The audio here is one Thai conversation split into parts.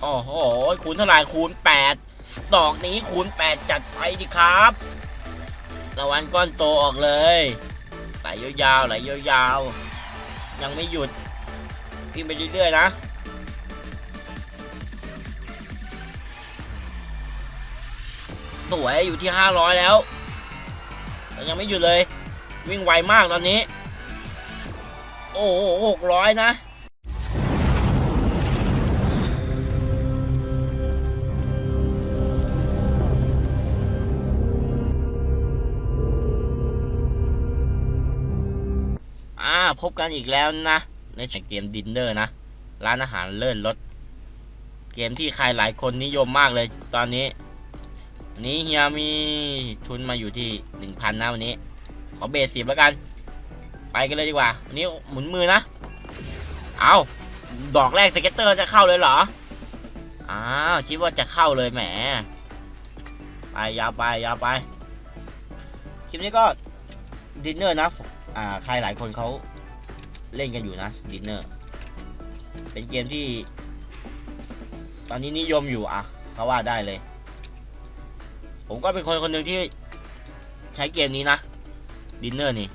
โอ้โหคูณเท่าไหร่คูณแปดดอกนี้คูณแปดจัดไปดิครับรางวัลก้อนโตออกเลยไหลยาวๆไหลยาวๆยังไม่หยุดกินไปเรื่อยๆนะสวยอยู่ที่ 500 แล้วแต่ยังไม่หยุดเลย วิ่งไวมากตอนนี้ โอ้โหหกร้อยนะ อ่าพบกันอีกแล้วนะ ในเกมดินเนอร์นะ ร้านอาหารเลิศรสเกมที่ใครหลายคนนิยมมากเลยตอนนี้นนี้เฮียมีทุนมาอยู่ที่หนึ่งพันนะวันนี้ ขอเบสสิบแล้วกัน ไปกันเลยดีกว่า วันนี้หมุนมือนะ เอาดอกแรกสเก็ตเตอร์จะเข้าเลยเหรอ อ้าวคิดว่าจะเข้าเลยแหม ไปยาวไปยาวไป คลิปนี้ก็ดินเนอร์นะ อ่าใครหลายคนเขาเล่นกันอยู่นะดินเนอร์เป็นเกมที่ ตอนนี้นิยมอยู่อะเขาว่าได้เลย ผมก็เป็นคนคนหนึ่งที่ใช้เกมนี้นะดินเนอร์นี่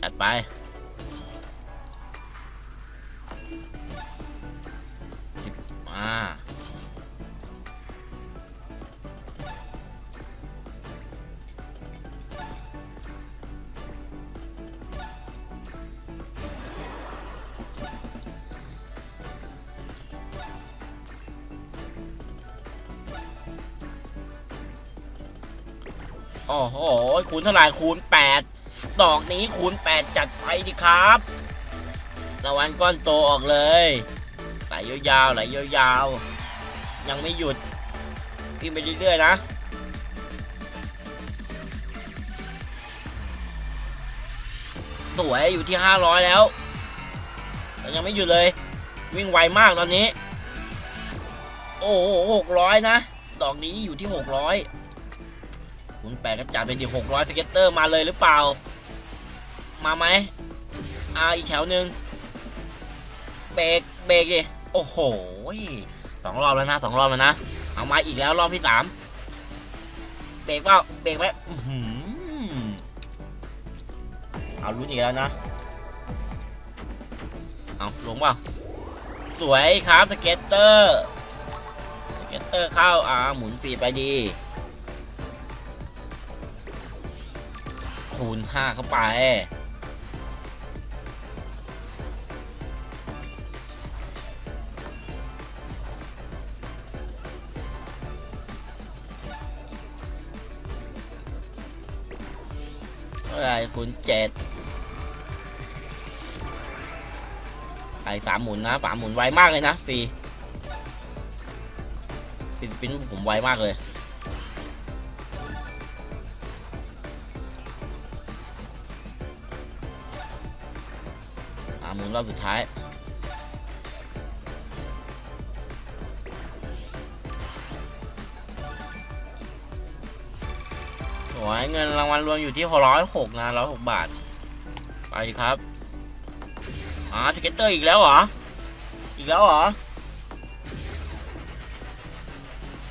จัดไปสิบอ่า โอ้โหคูณเท่าไหร่คูณแปดดอกนี้คูณแปดจัดไปดิครับรางวัลก้อนโตออกเลยไหลยาวๆไหลยาวๆยังไม่หยุดกินไปเรื่อยๆนะสวยอยู่ที่ 500 แล้วแต่ยังไม่หยุดเลย วิ่งไวมากตอนนี้ โอ้โหหกร้อยนะ ดอกนี้อยู่ที่ 600 คุณแปดก็จัดเป็นดิหกร้อยสเก็ตเตอร์มาเลยหรือเปล่า มาไหมอ่าอีกแถวหนึ่งเบรกเบรกดิโอ้โหสองรอบแล้วนะสองรอบแล้วนะเอามาอีกแล้วรอบที่สามเบรกเปล่าเบรกไหมเอาลุ้นอีกแล้วนะเอาลงเปล่าสวยครับสเก็ตเตอร์สเก็ตเตอร์เข้าอ่าหมุนฟีไปดี คูณ5เข้าไป เท่าไรคูณเจ็ดไอ้สามหมุนนะสามหมุนไวมากเลยนะฟรีฟิลิปปินผมไวมากเลย หมุนรอบสุดท้ายโอ้ยเงินรางวัลรวมอยู่ที่ร้อยหกนะร้อยหกบาท ไปดิครับอ่าสเก็ตเตอร์อีกแล้วเหรอ อีกแล้วเหรอ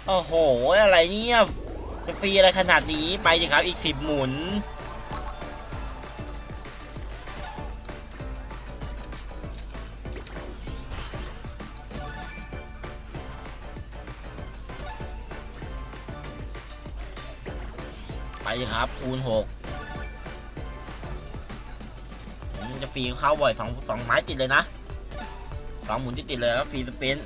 โอ้โห อะไรเนี่ยจะฟรีอะไรขนาดนี้ ไปดิครับ อีกสิบหมุน ไปดิครับ คูณหกจะฟรีเข้าบ่อยสองสองไม้ติดเลยนะสองหมุนติดติดเลยแล้วฟรีสปิน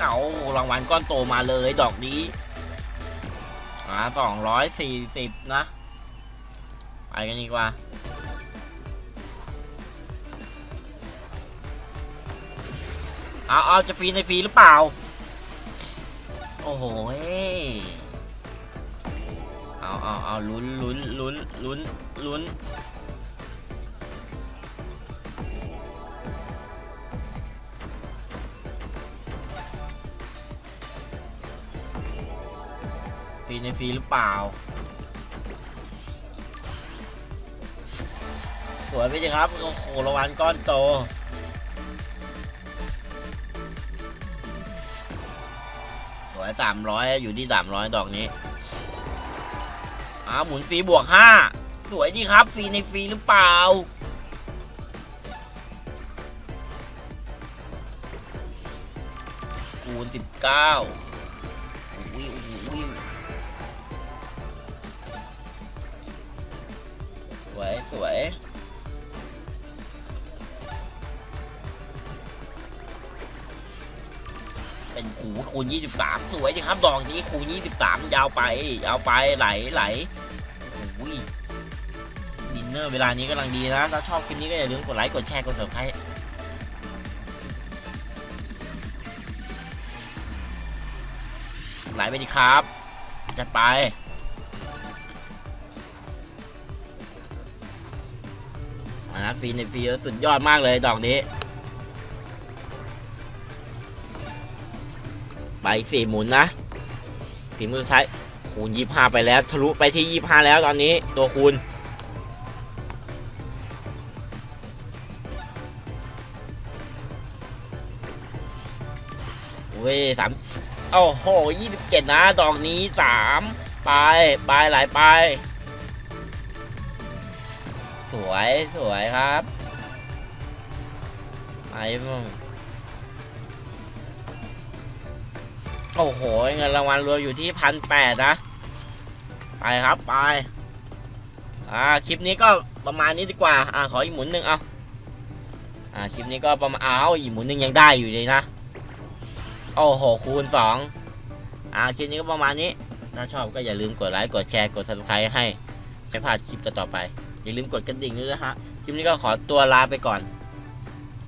เอารางวัลก้อนโตมาเลยดอกนี้ อ่าสองร้อยสี่สิบนะ ไปกันดีกว่า เอาเอาจะฟรีในฟรีหรือเปล่า โอ้โหเฮ้เอาเอาเอาลุ้นลุ้นลุ้นลุ้นลุ้น รีในฟรีหรือเปล่า สวยไปสิครับโอ้โหรางวัลก้อนโตสวยสามร้อยอยู่ที่สามร้อยดอกนี้อ้าหมุนฟรีบวกห้าสวยดีครับฟรีในฟรีหรือเปล่าคูณสิบเก้าอุ้ย วยสวยเป็นขูคูณ23สวยจริงครับดอกนี้คูณ23ยาวไปยาวไปไหลไหลโอ้ยดินเนอร์เวลานี้กำลังดีนะถ้าชอบคลิปนี้ก็อย่าลืมกดไลค์กดแชร์กด subscribe ไหลไปดิครับจัดไป นะฟรีในฟรีสุดยอดมากเลยดอกนี้ ไปสี่หมุนนะฝีมือใช้ายคูณยี่ห้าไปแล้ว ทะลุไปที่ยี่ห้าแล้วตอนนี้ตัวคูณเว้ยสามโอ้โหยี่สิบเจ็ดนะ ดอกนี้สามไป ไปหลายไป วยสวยครับไปมั่งโอ้โห เงินรางวัลรวมอยู่ที่พันแปดนะ ไปครับไป อ่า คลิปนี้ก็ประมาณนี้ดีกว่า อ่า ขออีกหมุนหนึ่งเอาอ่า คลิปนี้ก็ประมาณอ้าวอีกหมุนหนึ่งยังได้อยู่เลยนะ โอ้โห คูณสองอ่า คลิปนี้ก็ประมาณนี้ ถ้าชอบก็อย่าลืมกดไลค์ กดแชร์ กด subscribe ให้ไม่พลาดคลิปต่อๆไป อย่าลืมกดกระดิ่งด้วยนะฮะคลิปนี้ก็ขอตัวลาไปก่อน